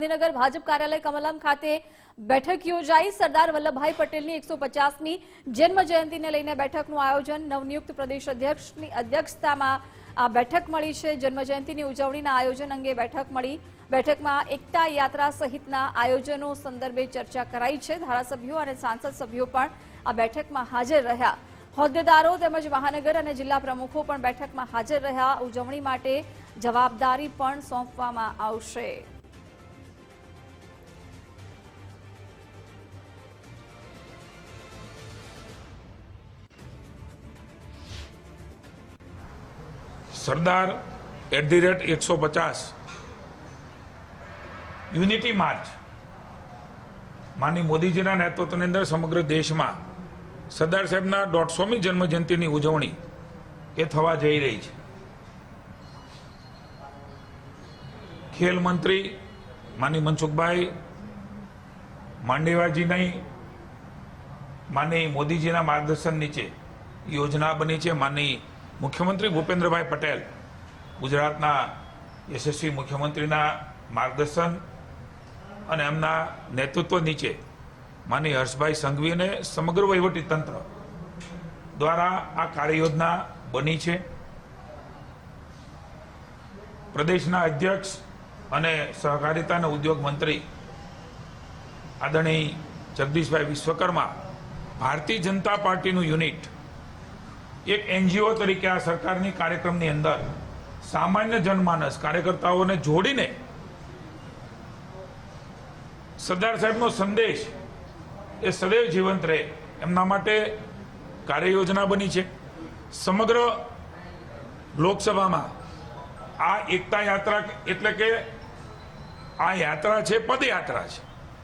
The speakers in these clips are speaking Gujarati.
ગાંધીનગર ભાજપ કાર્યાલય કમલમ ખાતે બેઠક યોજાઈ. સરદાર વલ્લભભાઈ પટેલની એકસો પચાસમી જન્મ જયંતિને લઈને બેઠકનું આયોજન. નવનિયુક્ત પ્રદેશ અધ્યક્ષની અધ્યક્ષતામાં આ બેઠક મળી છે. જન્મ જયંતિની ઉજવણીના આયોજન અંગે બેઠક મળી. બેઠકમાં એકતા યાત્રા સહિતના આયોજનો સંદર્ભે ચર્ચા કરાઈ છે. ધારાસભ્યો અને સાંસદ સભ્યો પણ આ બેઠકમાં હાજર રહ્યા. હોદ્દેદારો તેમજ મહાનગર અને જિલ્લા પ્રમુખો પણ બેઠકમાં હાજર રહ્યા. ઉજવણી માટે જવાબદારી પણ સોંપવામાં આવશે. સરદાર એટ ધી રેટ એકસો પચાસ. યુનિટી માર્ચ માની મોદીજીના નેતૃત્વની અંદર સમગ્ર દેશમાં સરદાર સાહેબના દોઢસોમી જન્મજયંતિની ઉજવણી એ થવા જઈ રહી છે. ખેલ મંત્રી માની મનસુખભાઈ માંડેવાજીની માની મોદીજીના માર્ગદર્શન નીચે યોજના બની છે. માની મુખ્યમંત્રી ભૂપેન્દ્રભાઈ પટેલ, ગુજરાતના યશસ્વી મુખ્યમંત્રીના માર્ગદર્શન અને એમના નેતૃત્વ નીચે માની હર્ષભાઈ સંઘવી અને સમગ્ર વહીવટી તંત્ર દ્વારા આ કાર્યયોજના બની છે. પ્રદેશના અધ્યક્ષ અને સહકારિતા અને ઉદ્યોગ મંત્રી આદરણીય જગદીશભાઈ વિશ્વકર્મા, ભારતીય જનતા પાર્ટીનું યુનિટ એક એનજીઓ તરીકે આ સરકારની કાર્યક્રમની અંદર સામાન્ય જનમાનસ કાર્યકર્તાઓને જોડીને સરદાર સાહેબનો સંદેશ એ સદૈવ જીવંત રહે, એમના માટે કાર્યયોજના બની છે. સમગ્ર લોકસભામાં આ એકતા યાત્રા એટલે કે આ યાત્રા છે, પદયાત્રા છે.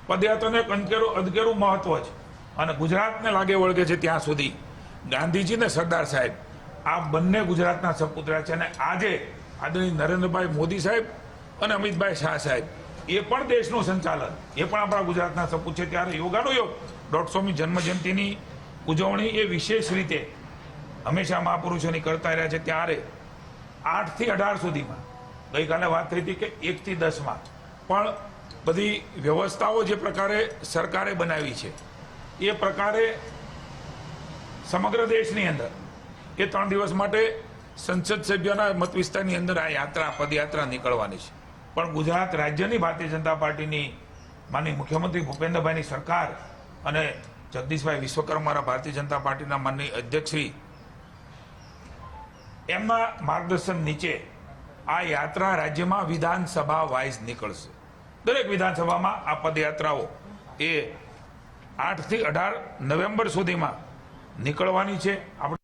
પદયાત્રાનું એક અંધકેરું, અધકેરું મહત્વ છે. અને ગુજરાતને લાગે વળગે છે ત્યાં સુધી ગાંધીજી ને સરદાર સાહેબ, આ બંને ગુજરાતના સપુત્રા છે અને આજે આદરણીય નરેન્દ્રભાઈ મોદી સાહેબ અને અમિતભાઈ શાહ સાહેબ, એ પણ દેશનું સંચાલન, એ પણ આપણા ગુજરાતના સપૂત છે. ત્યારે યોગાનો યોગ દોઢસોમી જન્મજયંતિની ઉજવણી એ વિશેષ રીતે હંમેશા મહાપુરુષોની કરતા રહ્યા છે. ત્યારે આઠથી અઢાર સુધીમાં, ગઈકાલે વાત થઈ હતી કે એકથી દસમાં, પણ બધી વ્યવસ્થાઓ જે પ્રકારે સરકારે બનાવી છે, એ પ્રકારે સમગ્ર દેશની અંદર. એ ત્રણ દિવસ માટે સંસદ સભ્યોના મત વિસ્તારની અંદર આ યાત્રા, પદયાત્રા નીકળવાની છે. પણ ગુજરાત રાજ્યની ભારતીય જનતા પાર્ટીની માનની મુખ્યમંત્રી ભૂપેન્દ્રભાઈની સરકાર અને જગદીશભાઈ વિશ્વકર્માના ભારતીય જનતા પાર્ટીના માનની અધ્યક્ષશ્રી, એમના માર્ગદર્શન નીચે આ યાત્રા રાજ્યમાં વિધાનસભા વાઇઝ નીકળશે. દરેક વિધાનસભામાં આ પદયાત્રાઓ એ આઠથી અઢાર નવેમ્બર સુધીમાં નીકળવાની છે. આપણે